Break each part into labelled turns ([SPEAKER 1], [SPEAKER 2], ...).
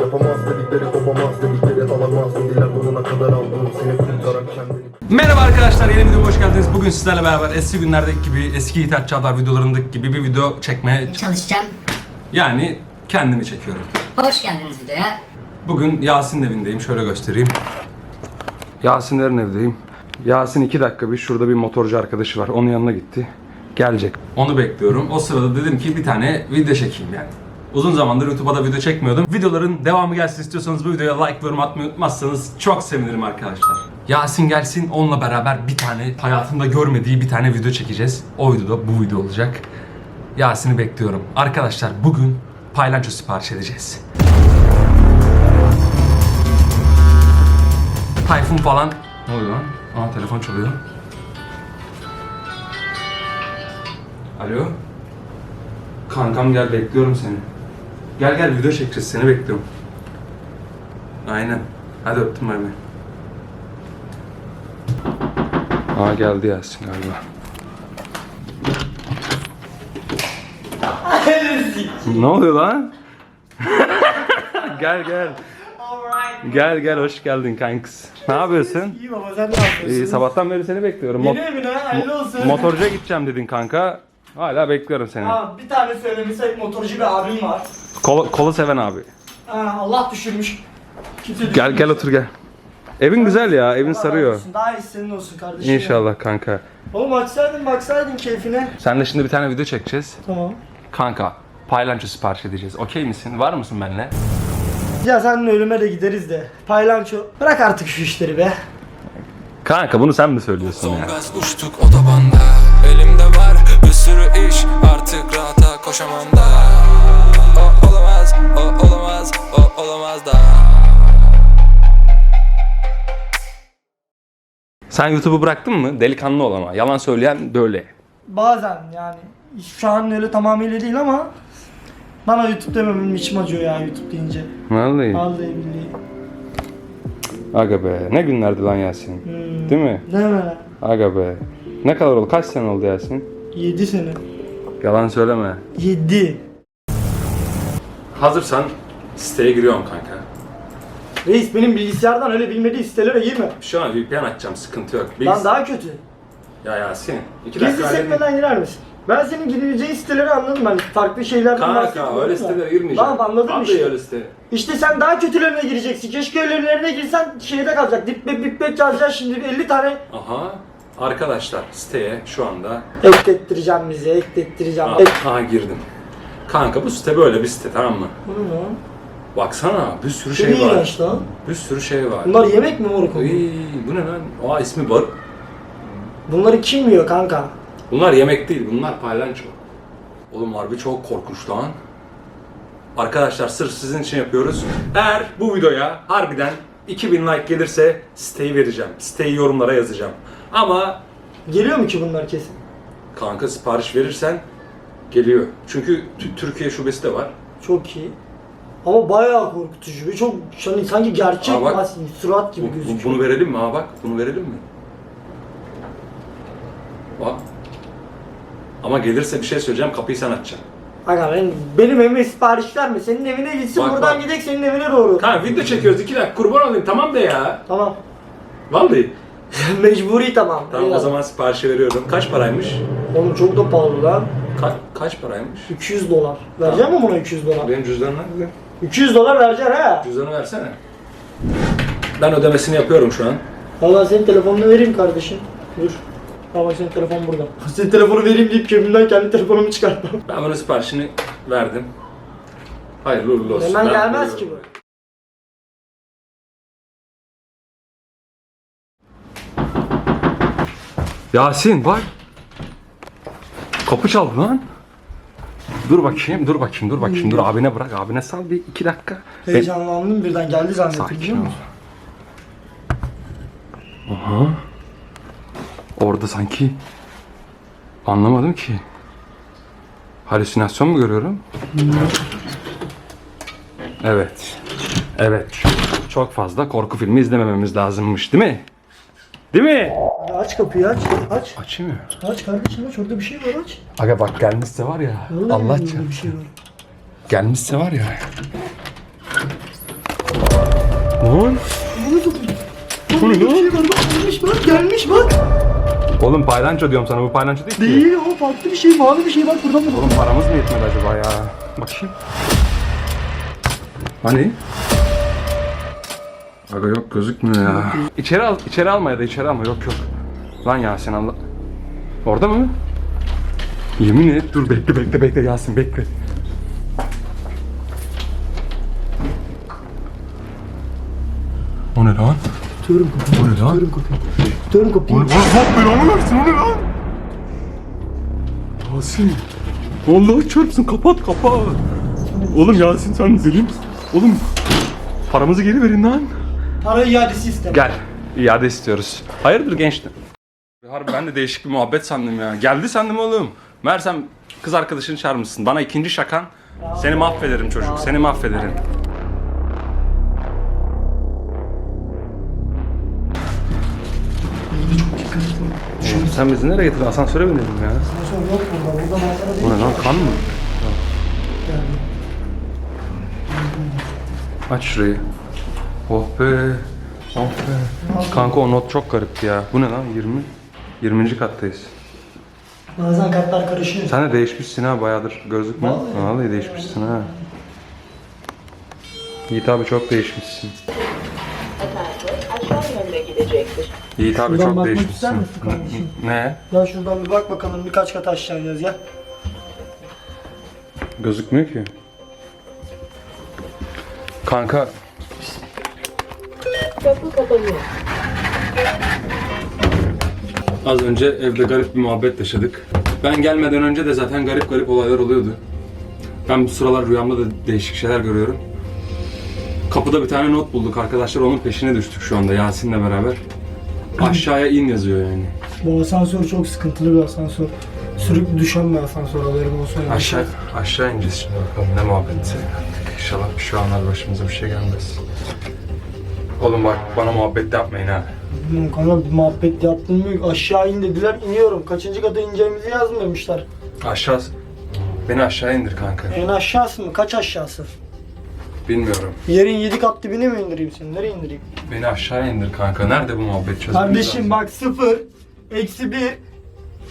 [SPEAKER 1] Yapamaz dedikleri kopamaz dedikleri alamaz dediler Bununa kadar aldım seni kurtaran kendini
[SPEAKER 2] Merhaba arkadaşlar yeni videoma hoş geldiniz. Bugün sizlerle beraber eski günlerdeki gibi eski İthaç Çağlar videolarındaki gibi bir video çekmeye
[SPEAKER 3] çalışacağım.
[SPEAKER 2] yani kendimi çekiyorum.
[SPEAKER 3] Hoş geldiniz videoya.
[SPEAKER 2] Bugün Yasin'in evindeyim. Şöyle göstereyim. Yasinlerin evdeyim. Yasin iki dakika bir şurada bir motorcu arkadaşı var. Onun yanına gitti. Gelecek. Onu bekliyorum. O sırada dedim ki bir tane video çekeyim yani. Uzun zamandır YouTube'a da video çekmiyordum. Videoların devamı gelsin istiyorsanız bu videoya like ve yorum atmayı unutmazsanız çok sevinirim arkadaşlar. Yasin gelsin onunla beraber bir tane hayatımda görmediği bir tane video çekeceğiz. O videoda bu video olacak. Yasin'i bekliyorum. Arkadaşlar bugün paylanço sipariş edeceğiz. Tayfun falan. Ne oluyor lan? Aa telefon çalıyor. Alo. Kankam gel bekliyorum seni. Gel gel video çekeceğiz seni bekliyorum. Aynen. Hadi öptüm bay bay. Aa geldi Yasin galiba. ne oluyor lan? gel gel. Gel gel hoş geldin kanks. Ne yapıyorsun?
[SPEAKER 4] İyi baba sen ne yapıyorsun?
[SPEAKER 2] İyi sabahtan beri seni bekliyorum. Mot-
[SPEAKER 4] Yeni evine hayırlı olsun.
[SPEAKER 2] motorcuya gideceğim dedin kanka. Hala bekliyorum seni.
[SPEAKER 4] Ha, bir tane söylemişsek motorcu bir abim var.
[SPEAKER 2] Kolu, kolu seven abi.
[SPEAKER 4] Ha, Allah düşürmüş. Kimse
[SPEAKER 2] Gel
[SPEAKER 4] düşürmüş.
[SPEAKER 2] gel otur gel. Evin güzel ya, evin
[SPEAKER 4] Allah razı
[SPEAKER 2] sarıyor.
[SPEAKER 4] olsun, Daha iyi senin olsun kardeşim.
[SPEAKER 2] İnşallah kanka.
[SPEAKER 4] Ya. Oğlum açsaydın baksaydın keyfine.
[SPEAKER 2] Sen de şimdi bir tane video çekeceğiz.
[SPEAKER 4] Tamam.
[SPEAKER 2] Kanka, paylanço sipariş edeceğiz. Okey misin? Var mısın benimle?
[SPEAKER 4] Ya seninle ölüme de gideriz de. Paylanço. Bırak artık şu işleri be.
[SPEAKER 2] Kanka bunu sen mi söylüyorsun
[SPEAKER 5] Son
[SPEAKER 2] ya?
[SPEAKER 5] gaz uçtuk otobanda Elimde var bir sürü iş Artık rahata koşamam da O olamaz, o olamaz, o olamaz da
[SPEAKER 2] Sen YouTube'u bıraktın mı? Delikanlı ol ama. Yalan söyleyen böyle.
[SPEAKER 4] Bazen yani. Şu an öyle tamamıyla değil ama bana YouTube dememem içim acıyor ya YouTube deyince.
[SPEAKER 2] Vallahi.
[SPEAKER 4] Vallahi billahi.
[SPEAKER 2] Aga be. Ne günlerdi lan Yasin.
[SPEAKER 4] Hmm.
[SPEAKER 2] Değil mi?
[SPEAKER 4] Değil mi?
[SPEAKER 2] Aga be. Ne kadar oldu? Kaç sene oldu Yasin?
[SPEAKER 4] 7 sene.
[SPEAKER 2] Yalan söyleme.
[SPEAKER 4] 7.
[SPEAKER 2] Hazırsan siteye giriyorum kanka.
[SPEAKER 4] Reis benim bilgisayardan öyle bilmediği sitelere girme.
[SPEAKER 2] Şu an VPN açacağım sıkıntı yok.
[SPEAKER 4] Lan daha kötü.
[SPEAKER 2] Ya Yasin. iki
[SPEAKER 4] Gizli
[SPEAKER 2] dakika halledeyim.
[SPEAKER 4] sekmeden girer misin? Ben senin gireceğin siteleri anladım ben. Farklı şeylerden
[SPEAKER 2] Kanka
[SPEAKER 4] bahsetmiyorum
[SPEAKER 2] öyle
[SPEAKER 4] da.
[SPEAKER 2] sitelere girmeyeceğim.
[SPEAKER 4] Tamam anladım
[SPEAKER 2] Vallahi
[SPEAKER 4] işte.
[SPEAKER 2] öyle site.
[SPEAKER 4] İşte sen daha kötülerine gireceksin. Keşke öylelerine girsen şeyde kalacak. Dip bip bip bip yazacaksın şimdi 50 tane
[SPEAKER 2] Aha. Arkadaşlar siteye şu anda
[SPEAKER 4] eklettireceğim bize, eklettireceğim. Ek...
[SPEAKER 2] aha girdim. Kanka bu site böyle bir site tamam mı?
[SPEAKER 4] Bu ne lan?
[SPEAKER 2] Baksana bir sürü
[SPEAKER 4] Çok
[SPEAKER 2] şey var.
[SPEAKER 4] iğrenç lan.
[SPEAKER 2] Bir sürü şey var.
[SPEAKER 4] Bunlar yemek mi moruk?
[SPEAKER 2] Iy, bu ne lan? Aa ismi var.
[SPEAKER 4] Bunları kim yiyor kanka?
[SPEAKER 2] Bunlar yemek değil, bunlar paylanço. Oğlum harbi çok korkunç lan. Arkadaşlar sırf sizin için yapıyoruz. Eğer bu videoya harbiden 2000 like gelirse siteyi vereceğim. Siteyi yorumlara yazacağım. Ama
[SPEAKER 4] Geliyor mu ki bunlar kesin?
[SPEAKER 2] kanka sipariş verirsen geliyor. Çünkü T- Türkiye şubesi de var.
[SPEAKER 4] Çok iyi. Ama bayağı korkutucu ve çok hani sanki gerçek
[SPEAKER 2] Aa, bak.
[SPEAKER 4] mas- surat gibi
[SPEAKER 2] Bu-
[SPEAKER 4] gözüküyor.
[SPEAKER 2] bunu verelim mi? Ha bak bunu verelim mi? Bak. Ama gelirse bir şey söyleyeceğim kapıyı sen açacaksın.
[SPEAKER 4] Aga benim, benim evime sipariş verme. Senin evine gitsin
[SPEAKER 2] Bak,
[SPEAKER 4] buradan
[SPEAKER 2] bak.
[SPEAKER 4] gidek senin evine doğru.
[SPEAKER 2] Kanka video çekiyoruz iki dakika kurban olayım tamam de ya.
[SPEAKER 4] Tamam.
[SPEAKER 2] Vallahi.
[SPEAKER 4] Mecburi tamam.
[SPEAKER 2] Tamam o
[SPEAKER 4] Eyvallah.
[SPEAKER 2] zaman siparişi veriyorum. Kaç paraymış?
[SPEAKER 4] Oğlum çok da pahalı lan.
[SPEAKER 2] Ka- kaç paraymış?
[SPEAKER 4] 200 dolar. Vereceğim mi buna 200 dolar?
[SPEAKER 2] Benim cüzdanım nerede?
[SPEAKER 4] 200 dolar vereceksin ha.
[SPEAKER 2] Cüzdanı versene. Ben ödemesini yapıyorum şu an.
[SPEAKER 4] Valla senin telefonunu vereyim kardeşim. Dur. Ama senin telefon burada. Senin telefonu vereyim deyip cebimden kendi telefonumu çıkartmam.
[SPEAKER 2] Ben bunun siparişini verdim. Hayırlı uğurlu olsun.
[SPEAKER 4] Hemen
[SPEAKER 2] Ben
[SPEAKER 4] gelmez ki bu.
[SPEAKER 2] Yasin bak. Kapı çaldı lan. Dur bakayım, dur bakayım, dur bakayım. Dur abine bırak, abine sal bir iki dakika.
[SPEAKER 4] Heyecanlandım birden geldi zannettim
[SPEAKER 2] Sakin
[SPEAKER 4] biliyor
[SPEAKER 2] ol.
[SPEAKER 4] musun?
[SPEAKER 2] Aha. Orada sanki anlamadım ki. Halüsinasyon mu görüyorum? Evet. Evet. Çok fazla korku filmi izlemememiz lazımmış değil mi? Değil mi?
[SPEAKER 4] Hadi aç kapıyı aç. Aç.
[SPEAKER 2] Açayım mı?
[SPEAKER 4] Aç kardeşim aç orada bir şey var aç.
[SPEAKER 2] Aga bak gelmişse var ya.
[SPEAKER 4] Vallahi
[SPEAKER 2] Allah
[SPEAKER 4] orada
[SPEAKER 2] çarpsın.
[SPEAKER 4] bir şey var.
[SPEAKER 2] Gelmişse var ya. Lan.
[SPEAKER 4] Bunu tutun.
[SPEAKER 2] Bu ne
[SPEAKER 4] Bir
[SPEAKER 2] lan?
[SPEAKER 4] şey var bak gelmiş bak gelmiş bak.
[SPEAKER 2] Oğlum paylanço diyorum sana bu paylanço değil ki.
[SPEAKER 4] Değil o farklı bir şey mavi bir şey bak buradan mı?
[SPEAKER 2] Oğlum paramız mı yetmedi acaba ya? Bakayım. Hani? Aga yok gözükmüyor ya. İçeri al, içeri alma ya da içeri alma yok yok. Lan Yasin Allah. Orada mı? Yemin et dur bekle bekle bekle Yasin bekle. O ne lan?
[SPEAKER 4] Tutuyorum kapıyı.
[SPEAKER 2] O ne lan?
[SPEAKER 4] Tutuyorum kapıyı. Tutuyorum kapıyı.
[SPEAKER 2] Allah belanı versin o ne lan? Yasin. Allah çarpsın kapat kapat. Oğlum Yasin sen deli misin? Oğlum paramızı geri verin lan.
[SPEAKER 4] Para iadesi istem.
[SPEAKER 2] Gel. iade istiyoruz. Hayırdır gençler? Harbi ben de değişik bir muhabbet sandım ya. Geldi sandım oğlum. Meğersem kız arkadaşını çağırmışsın. Bana ikinci şakan. Seni mahvederim çocuk. Seni mahvederim. Oğlum sen bizi nereye getirdin? Asansöre binelim ya.
[SPEAKER 4] Asansör yok burada. Burada manzara değil.
[SPEAKER 2] Bu ne lan kan mı? Aç şurayı. Oh be. Oh be. Kanka o not çok garipti ya. Bu ne lan 20? 20. kattayız.
[SPEAKER 4] Bazen kartlar karışıyor.
[SPEAKER 2] Sen de değişmişsin ha bayağıdır gözükme.
[SPEAKER 4] Vallahi.
[SPEAKER 2] Vallahi değişmişsin ha. Yiğit abi çok değişmişsin. Yiğit abi
[SPEAKER 4] Şuradan
[SPEAKER 2] çok
[SPEAKER 4] bakmak
[SPEAKER 2] değişmişsin.
[SPEAKER 4] ister misin kardeşim?
[SPEAKER 2] Ne?
[SPEAKER 4] Gel şuradan bir bak bakalım birkaç kat aşağı ineceğiz gel.
[SPEAKER 2] Gözükmüyor ki. Kanka
[SPEAKER 3] Kapı kapanıyor.
[SPEAKER 2] Az önce evde garip bir muhabbet yaşadık. Ben gelmeden önce de zaten garip garip olaylar oluyordu. Ben bu sıralar rüyamda da değişik şeyler görüyorum. Kapıda bir tane not bulduk arkadaşlar onun peşine düştük şu anda Yasin'le beraber. Aşağıya in yazıyor yani.
[SPEAKER 4] Bu asansör çok sıkıntılı bir asansör. Sürekli düşen bir asansör haberin olsun. yani.
[SPEAKER 2] Aşağı aşağı ineceğiz şimdi bakalım ne muhabbeti. İnşallah şu anlar başımıza bir şey gelmez. Oğlum bak bana muhabbet de yapmayın ha.
[SPEAKER 4] Bilmiyorum kanka bir muhabbet yaptım mı? Aşağı in dediler iniyorum. Kaçıncı kata ineceğimizi yazmamışlar.
[SPEAKER 2] Aşağı beni aşağı indir kanka.
[SPEAKER 4] En aşağısı mı? Kaç aşağısı?
[SPEAKER 2] Bilmiyorum.
[SPEAKER 4] Yerin 7 kat dibine mi indireyim seni? Nereye indireyim?
[SPEAKER 2] Beni aşağı indir kanka. Nerede bu muhabbet çözmemiz
[SPEAKER 4] Kardeşim bak 0, eksi 1,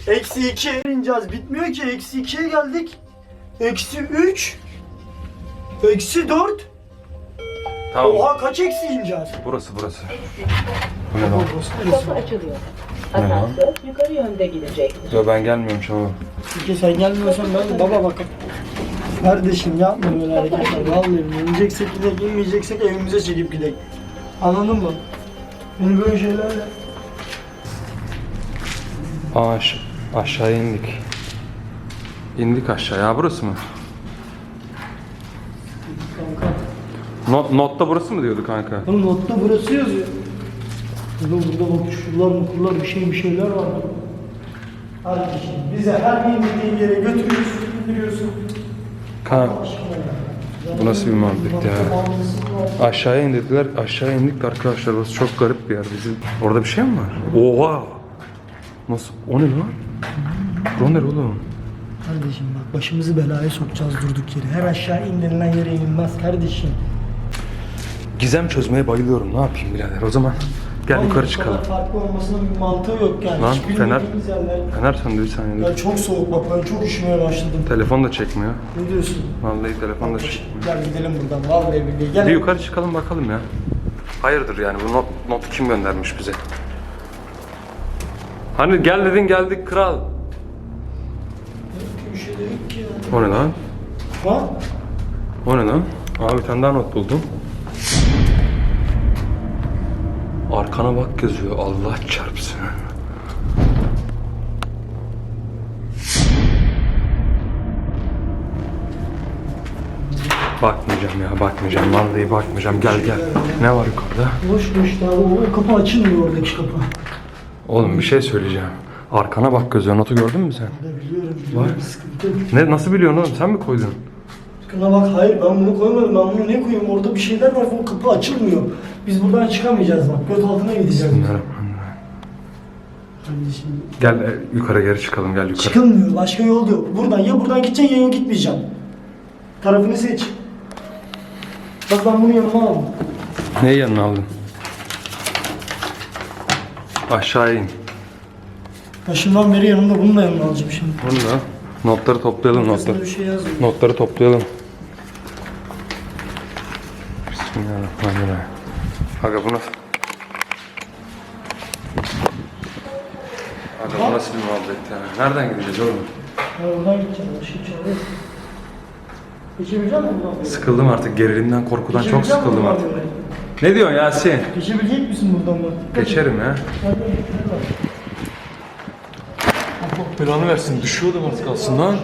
[SPEAKER 4] eksi 2 ineceğiz. Bitmiyor ki. Eksi 2'ye geldik. Eksi 3, eksi 4.
[SPEAKER 2] Tamam.
[SPEAKER 4] Oha kaç eksi ineceğiz?
[SPEAKER 2] Burası burası. Bu ne lan?
[SPEAKER 3] Kapı açılıyor. Asansör yukarı yönde gidecektir.
[SPEAKER 2] Yo ben gelmiyorum şama.
[SPEAKER 4] Peki sen gelmiyorsan ben baba bakın. Kardeşim yapma böyle hareketler. Vallahi ineceksek gidelim, inmeyeceksek evimize çekip gidelim. Anladın mı? Beni böyle şeylerle...
[SPEAKER 2] Aa aş- aşağıya indik. İndik aşağıya. Burası mı? Not, notta burası mı diyordu kanka?
[SPEAKER 4] Oğlum notta burası yazıyor. Burada burada bak şuralar mukurlar bir şey bir şeyler var. Kardeşim bize her indirdiğin yere götürüyorsun, indiriyorsun.
[SPEAKER 2] Kanka bu nasıl bir muhabbet ya? Aşağıya indirdiler. Aşağıya indik arkadaşlar. Burası çok garip bir yer. Bizim orada bir şey mi var? Oha! Nasıl? O ne lan? O ne oğlum?
[SPEAKER 4] Kardeşim bak başımızı belaya sokacağız durduk yere. Her aşağı indirilen yere inilmez kardeşim.
[SPEAKER 2] Gizem çözmeye bayılıyorum. Ne yapayım birader? O zaman gel
[SPEAKER 4] Oğlum,
[SPEAKER 2] yukarı
[SPEAKER 4] bu
[SPEAKER 2] çıkalım.
[SPEAKER 4] farklı olmasının bir mantığı yok yani.
[SPEAKER 2] Lan,
[SPEAKER 4] Hiç
[SPEAKER 2] fener-
[SPEAKER 4] bilmediğimiz yerler.
[SPEAKER 2] Fener söndü bir saniye. dur.
[SPEAKER 4] Ya çok soğuk bak ben çok üşümeye başladım.
[SPEAKER 2] Telefon da çekmiyor.
[SPEAKER 4] Ne diyorsun?
[SPEAKER 2] Vallahi telefon da çekmiyor.
[SPEAKER 4] Gel gidelim buradan vallahi billahi. Gel.
[SPEAKER 2] Bir yukarı çıkalım bakalım ya. Hayırdır yani bu not, notu kim göndermiş bize? Hani gel dedin geldik kral.
[SPEAKER 4] Bir şey dedik ki ya.
[SPEAKER 2] O ne lan?
[SPEAKER 4] Ha?
[SPEAKER 2] O ne lan? Abi bir tane daha not buldum. Arkana bak yazıyor. Allah çarpsın. Bakmayacağım ya bakmayacağım. Vallahi bakmayacağım. Gel gel. Ne var yukarıda?
[SPEAKER 4] Boş boş daha o, o kapı açılmıyor oradaki kapı.
[SPEAKER 2] Oğlum bir şey söyleyeceğim. Arkana bak gözüyor. Notu gördün mü sen?
[SPEAKER 4] Ben biliyorum biliyorum
[SPEAKER 2] Var.
[SPEAKER 4] sıkıntı yok.
[SPEAKER 2] Ne nasıl biliyorsun oğlum? Sen mi koydun?
[SPEAKER 4] Kana bak hayır ben bunu koymadım ben bunu ne koyayım orada bir şeyler var o kapı açılmıyor. Biz buradan çıkamayacağız bak göt altına gideceğiz.
[SPEAKER 2] Bismillahirrahmanirrahim.
[SPEAKER 4] Kardeşim
[SPEAKER 2] Gel e, yukarı geri çıkalım gel yukarı.
[SPEAKER 4] çıkılmıyor başka yol yok. Buradan ya buradan gideceksin ya yok gitmeyeceğim. Tarafını seç. Bak ben bunu yanıma aldım.
[SPEAKER 2] Neyi yanına aldın? Aşağı in.
[SPEAKER 4] Başından beri yanımda bunu da yanına alacağım şimdi.
[SPEAKER 2] Bunu da notları toplayalım
[SPEAKER 4] Aslında
[SPEAKER 2] notları.
[SPEAKER 4] bir şey yazmıyor.
[SPEAKER 2] Notları toplayalım. Bismillahirrahmanirrahim. Aga bu nasıl? Aga bu nasıl bir muhabbet ya? Nereden gideceğiz oğlum?
[SPEAKER 4] Ya oradan gideceğim. Başka çalıyor. Geçebilecek misin buradan?
[SPEAKER 2] Sıkıldım artık gerilimden korkudan çok
[SPEAKER 4] Geçebilecek misin
[SPEAKER 2] sıkıldım
[SPEAKER 4] buradan
[SPEAKER 2] artık.
[SPEAKER 4] böyle?
[SPEAKER 2] Ne diyorsun Yasin?
[SPEAKER 4] Geçebilecek misin buradan bak?
[SPEAKER 2] Geçerim ya.
[SPEAKER 4] Hadi,
[SPEAKER 2] belanı versin düşüyordum az kalsın lan.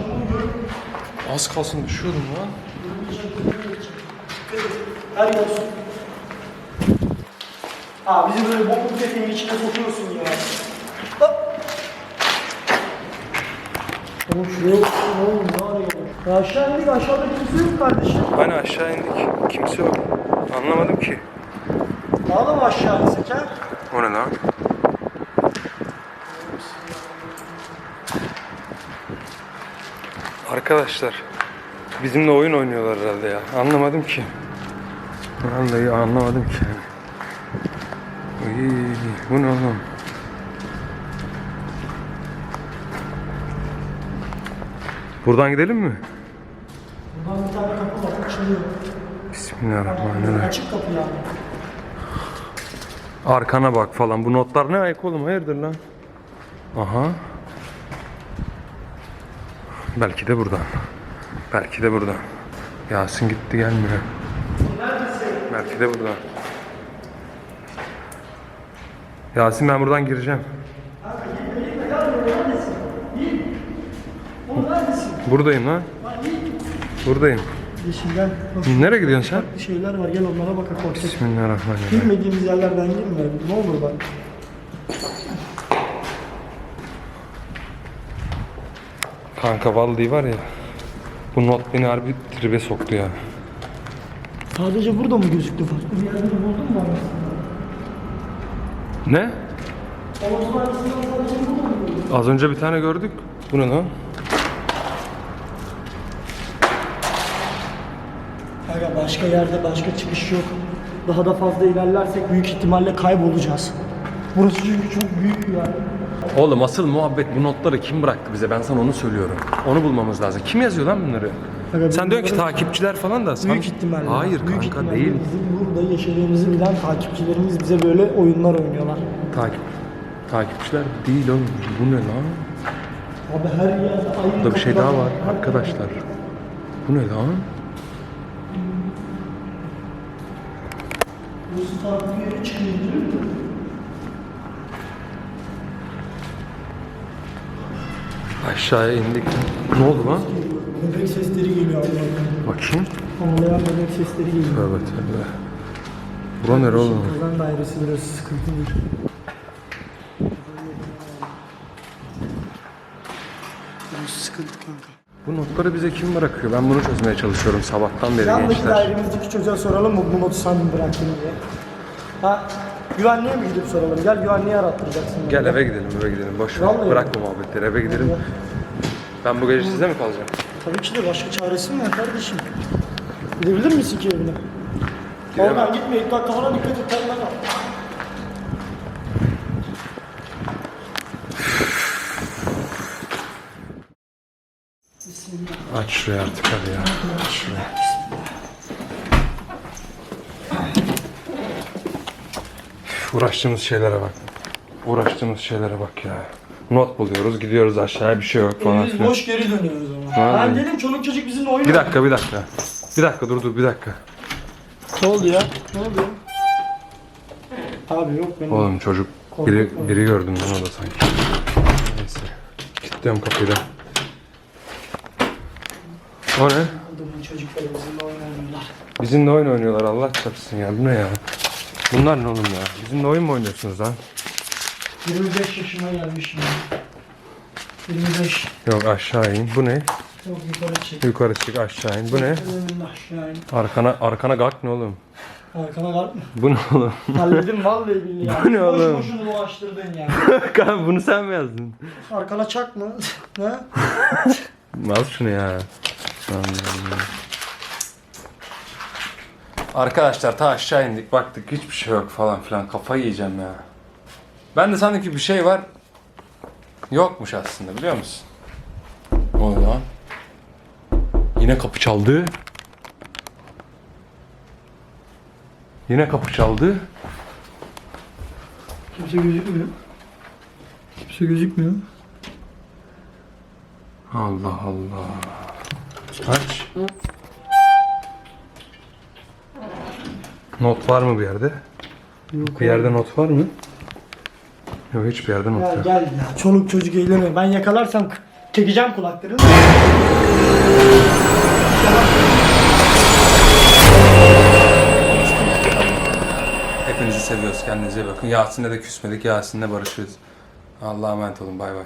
[SPEAKER 2] Az kalsın düşüyordum lan.
[SPEAKER 4] Hadi olsun. Aa bizi böyle bokluk tefeğin içine sokuyorsun ya. Hop. Oğlum şuraya ne oldu ne arıyor? Ya aşağı indik aşağıda kimse yok kardeşim.
[SPEAKER 2] Hani aşağı indik. Kimse yok. Anlamadım ki.
[SPEAKER 4] Daha da mı aşağı insek ha?
[SPEAKER 2] O ne lan? Arkadaşlar bizimle oyun oynuyorlar herhalde ya. Anlamadım ki. Vallahi anlamadım ki. Uy, bu ne oğlum? Buradan gidelim mi?
[SPEAKER 4] Buradan bir tane kapı var açılıyor.
[SPEAKER 2] Bismillahirrahmanirrahim.
[SPEAKER 4] Açık kapı yani.
[SPEAKER 2] Arkana bak falan. Bu notlar ne ayak oğlum? Hayırdır lan? Aha. Belki de buradan. Belki de buradan. Yasin gitti gelmiyor. Belki de buradan. Yasin ben buradan gireceğim. Buradayım lan. Buradayım.
[SPEAKER 4] Yeşil gel. Bak,
[SPEAKER 2] Nereye gidiyorsun sen?
[SPEAKER 4] bir şeyler var gel onlara bak bak.
[SPEAKER 2] Bismillahirrahmanirrahim.
[SPEAKER 4] Bilmediğimiz yerlerden girme. Ne olur bak.
[SPEAKER 2] Kanka vallahi var ya. Bu not beni harbi tribe soktu ya.
[SPEAKER 4] Sadece burada mı gözüktü? Farklı bir yerde de buldun mu arasında?
[SPEAKER 2] Ne?
[SPEAKER 4] Havuzun arasında sadece burada mı buldun?
[SPEAKER 2] Az önce bir tane gördük. Bu ne lan?
[SPEAKER 4] Aga başka yerde başka çıkış yok. Daha da fazla ilerlersek büyük ihtimalle kaybolacağız. Burası çünkü çok büyük bir yer.
[SPEAKER 2] Oğlum asıl muhabbet bu notları kim bıraktı bize? Ben sana onu söylüyorum. Onu bulmamız lazım. Kim yazıyor lan bunları? Sen diyorsun ki takipçiler falan da. sen-
[SPEAKER 4] Büyük ihtimalle.
[SPEAKER 2] Hayır
[SPEAKER 4] büyük
[SPEAKER 2] kanka
[SPEAKER 4] ihtimalle
[SPEAKER 2] değil.
[SPEAKER 4] Bizim burada yaşadığımızı bilen takipçilerimiz bize böyle oyunlar oynuyorlar.
[SPEAKER 2] Takip. Takipçiler değil oğlum. Bu ne lan?
[SPEAKER 4] Abi her yerde aynı
[SPEAKER 2] Burada bir şey daha var arkadaşlar. Bu ne lan?
[SPEAKER 4] Burası farklı bir yere çıkıyor değil mi?
[SPEAKER 2] Aşağıya indik. Ne oldu lan?
[SPEAKER 4] Bebek sesleri geliyor Allah'ım.
[SPEAKER 2] Bakayım.
[SPEAKER 4] Havlayan bebek sesleri geliyor.
[SPEAKER 2] Tövbe tövbe. Bura nere oğlum?
[SPEAKER 4] Kazan dairesi burası sıkıntı değil. Burası sıkıntı kanka.
[SPEAKER 2] Bu notları bize kim bırakıyor? Ben bunu çözmeye çalışıyorum sabahtan beri
[SPEAKER 4] Yandaki
[SPEAKER 2] gençler.
[SPEAKER 4] dairemizdeki çocuğa soralım mı bu notu sen mi bıraktın diye. Ha? Güvenliğe mi gidip soralım? Gel güvenliği arattıracaksın. bana.
[SPEAKER 2] Gel eve gidelim eve gidelim. Boş ver.
[SPEAKER 4] Vallahi.
[SPEAKER 2] Bırak bu muhabbetleri eve gidelim. Ben bu gece sizde mi kalacağım?
[SPEAKER 4] Tabii ki de başka çaresi mi var kardeşim? Gidebilir misin ki evine?
[SPEAKER 2] Gidemem.
[SPEAKER 4] Oradan gitme ilk dakika falan dikkat et. Kendine kal.
[SPEAKER 2] Aç şurayı artık hadi ya. Aç şurayı. Uğraştığımız şeylere bak. Uğraştığımız şeylere bak ya. Not buluyoruz, gidiyoruz aşağıya bir şey yok falan
[SPEAKER 4] Elimiz
[SPEAKER 2] filan.
[SPEAKER 4] boş geri dönüyoruz ama.
[SPEAKER 2] Vallahi.
[SPEAKER 4] Ben dedim çoluk çocuk bizimle oynuyor.
[SPEAKER 2] Bir dakika, bir dakika. Bir dakika dur dur bir dakika.
[SPEAKER 4] Ne oldu ya? Ne oldu ya? Abi yok benim.
[SPEAKER 2] Oğlum çocuk biri, biri gördüm ben orada sanki. Neyse. Kilitliyorum kapıyı da. O ne?
[SPEAKER 4] Adamın çocukları bizimle.
[SPEAKER 2] Bizimle oyun oynuyorlar Allah çarpsın ya. Bu ne ya? Bunlar ne oğlum ya? Bizimle oyun mu oynuyorsunuz lan?
[SPEAKER 4] 25 yaşına gelmişim ya. 25.
[SPEAKER 2] Yok aşağı in. Bu ne?
[SPEAKER 4] Yok yukarı çık.
[SPEAKER 2] Yukarı çık aşağı in. Bu ne?
[SPEAKER 4] Önümde aşağı in.
[SPEAKER 2] Arkana arkana kalk ne oğlum?
[SPEAKER 4] Arkana kalkma.
[SPEAKER 2] Bu ne oğlum?
[SPEAKER 4] Halledim vallahi billahi ya.
[SPEAKER 2] Bu ne
[SPEAKER 4] Boş
[SPEAKER 2] oğlum?
[SPEAKER 4] boşuna dolaştırdın ya.
[SPEAKER 2] Kanka bunu sen mi yazdın?
[SPEAKER 4] Arkana çakma. ha?
[SPEAKER 2] Al şunu ya. Arkadaşlar ta aşağı indik baktık hiçbir şey yok falan filan kafayı yiyeceğim ya. Ben de sandım ki bir şey var. Yokmuş aslında biliyor musun? Ne oluyor lan? Yine kapı çaldı. Yine kapı çaldı.
[SPEAKER 4] Kimse gözükmüyor. Kimse gözükmüyor.
[SPEAKER 2] Allah Allah. Aç. Not var mı bir yerde?
[SPEAKER 4] Yok
[SPEAKER 2] Bir yerde not var mı? Yok hiçbir yerde not
[SPEAKER 4] Ya
[SPEAKER 2] yok.
[SPEAKER 4] gel ya çoluk çocuk eğleniyor. Ben yakalarsam k- çekeceğim kulakları.
[SPEAKER 2] Hepinizi seviyoruz. Kendinize iyi bakın. Yasin'le de küsmedik. Yasin'le barışırız. Allah'a emanet olun. Bay bay.